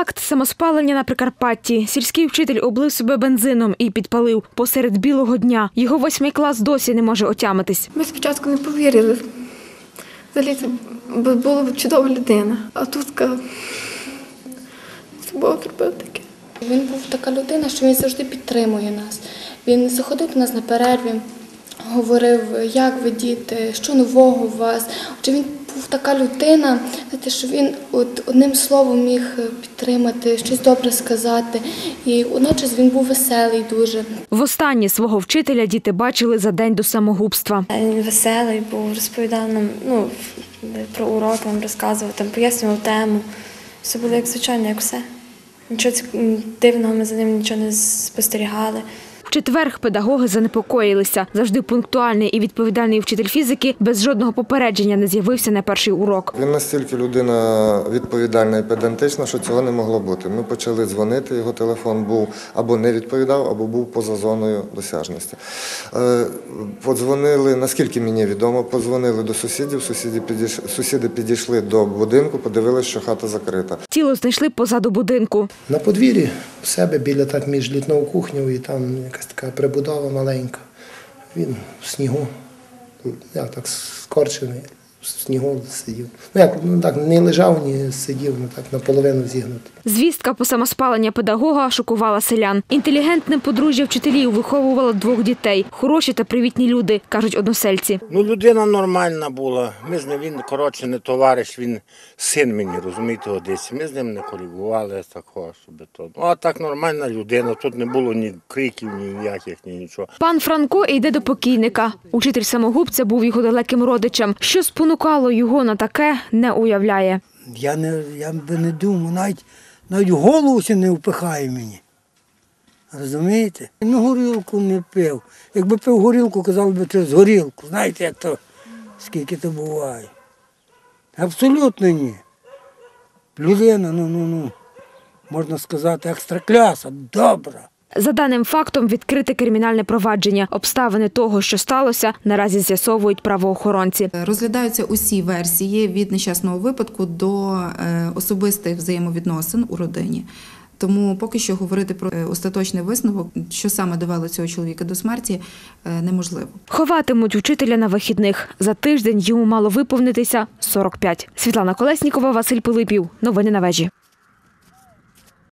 Акт самоспалення на Прикарпатті. Сільський вчитель облив себе бензином і підпалив посеред білого дня. Його восьмий клас досі не може отямитись. Ми спочатку не повірили. Взагалі це б- була чудова людина. А тут така Бог зробив таке. Він був така людина, що він завжди підтримує нас. Він заходив до нас на перерві, говорив, як ви діти, що нового у вас. Отже, він був така людина, знаєте, що він от одним словом міг підтримати, щось добре сказати. І водночас він був веселий дуже. Востаннє свого вчителя діти бачили за день до самогубства. Він веселий був, розповідав нам ну, про уроки, нам розказував, там, пояснював тему. Все було як звичайно, як все. Нічого дивного ми за ним нічого не спостерігали. Четверг педагоги занепокоїлися. Завжди пунктуальний і відповідальний вчитель фізики без жодного попередження не з'явився на перший урок. Він настільки людина відповідальна і педантична, що цього не могло бути. Ми почали дзвонити, його телефон був або не відповідав, або був поза зоною досяжності. Е, Подзвонили, наскільки мені відомо, подзвонили до сусідів. Сусіди підійшли, сусіди підійшли до будинку, подивилися, що хата закрита. Тіло знайшли позаду будинку. На подвір'ї в себе біля так між літною кухнею і там якась така прибудова маленька. Він в снігу, я так скорчений, в снігу сидів. Ну як ну так не лежав, ні сидів, ну так наполовину зігнутий. Звістка по самоспалення педагога шокувала селян. Інтелігентне подружжя вчителів виховувало двох дітей. Хороші та привітні люди, кажуть односельці. Ну, людина нормальна була. Ми з ним, він, коротше, не товариш, він син мені, розумієте, Одесі. Ми з ним не коригували такого, щоб то. Ну, а так нормальна людина, тут не було ні криків, ніяких, ні нічого. Пан Франко йде до покійника. Учитель самогубця був його далеким родичем. Що спонукало його на таке, не уявляє. Я не я би не думав, навіть навіть голову це не впихає мені. Розумієте? Ну, горілку не пив. Якби пив горілку, казали би, це з горілку. Знаєте, як то, скільки то буває. Абсолютно ні. Людина, ну, ну, ну, можна сказати, екстракляса, добра. За даним фактом відкрите кримінальне провадження. Обставини того, що сталося, наразі з'ясовують правоохоронці. Розглядаються усі версії від нещасного випадку до е, особистих взаємовідносин у родині. Тому поки що говорити про е, остаточний висновок, що саме довело цього чоловіка до смерті, е, неможливо. Ховатимуть вчителя на вихідних. За тиждень йому мало виповнитися 45. Світлана Колеснікова, Василь Пилипів. Новини на вежі.